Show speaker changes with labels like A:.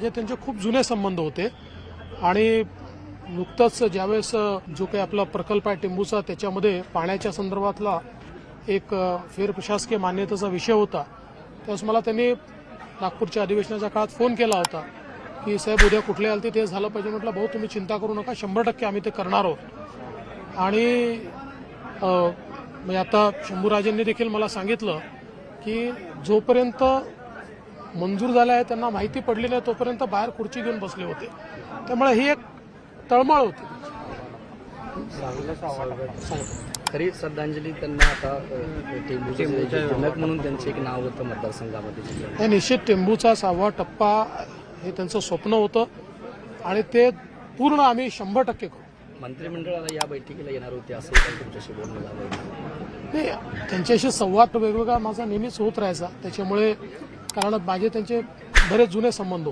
A: म्हणजे त्यांचे खूप जुने संबंध होते. आणि नुकतंच ज्यावेळेस जो काही आपला प्रकल्प आहे टिंबूचा त्याच्यामध्ये पाण्याच्या संदर्भातला एक फेरप्रशासकीय मान्यतेचा विषय होता. त्यावेळेस मला त्यांनी नागपूरच्या अधिवेशनाच्या काळात फोन केला होता की साहेब उद्या कुठले आलते? ते झालं पाहिजे. म्हटलं भाऊ तुम्ही चिंता करू नका. शंभर टक्के आम्ही ते करणार आहोत. आणि म्हणजे आता शंभूराजेंनी देखील मला सांगितलं की जोपर्यंत मंजूर झालं आहे त्यांना माहिती पडली नाही तोपर्यंत बाहेर खुर्ची घेऊन बसले होते. त्यामुळे ही एक तळमळ होती.
B: खरी श्रद्धांजली त्यांना आता जनक म्हणून त्यांचं एक नाव होतं मतदारसंघामध्ये.
A: हे निश्चित टेंबूचा सहावा टप्पा हे त्यांचं स्वप्न होतं. आणि ते पूर्ण आम्ही शंभर टक्के करू.
B: मंत्रिमंडळाला या बैठकीला येणार होते असं काही तुमच्याशी बोलणं झालं
A: नाही त्यांच्याशी संवाद वेगवेगळा माझा नेहमीच होत राहायचा. त्याच्यामुळे कारण माझे त्यांचे बरेच जुने संबंध होते.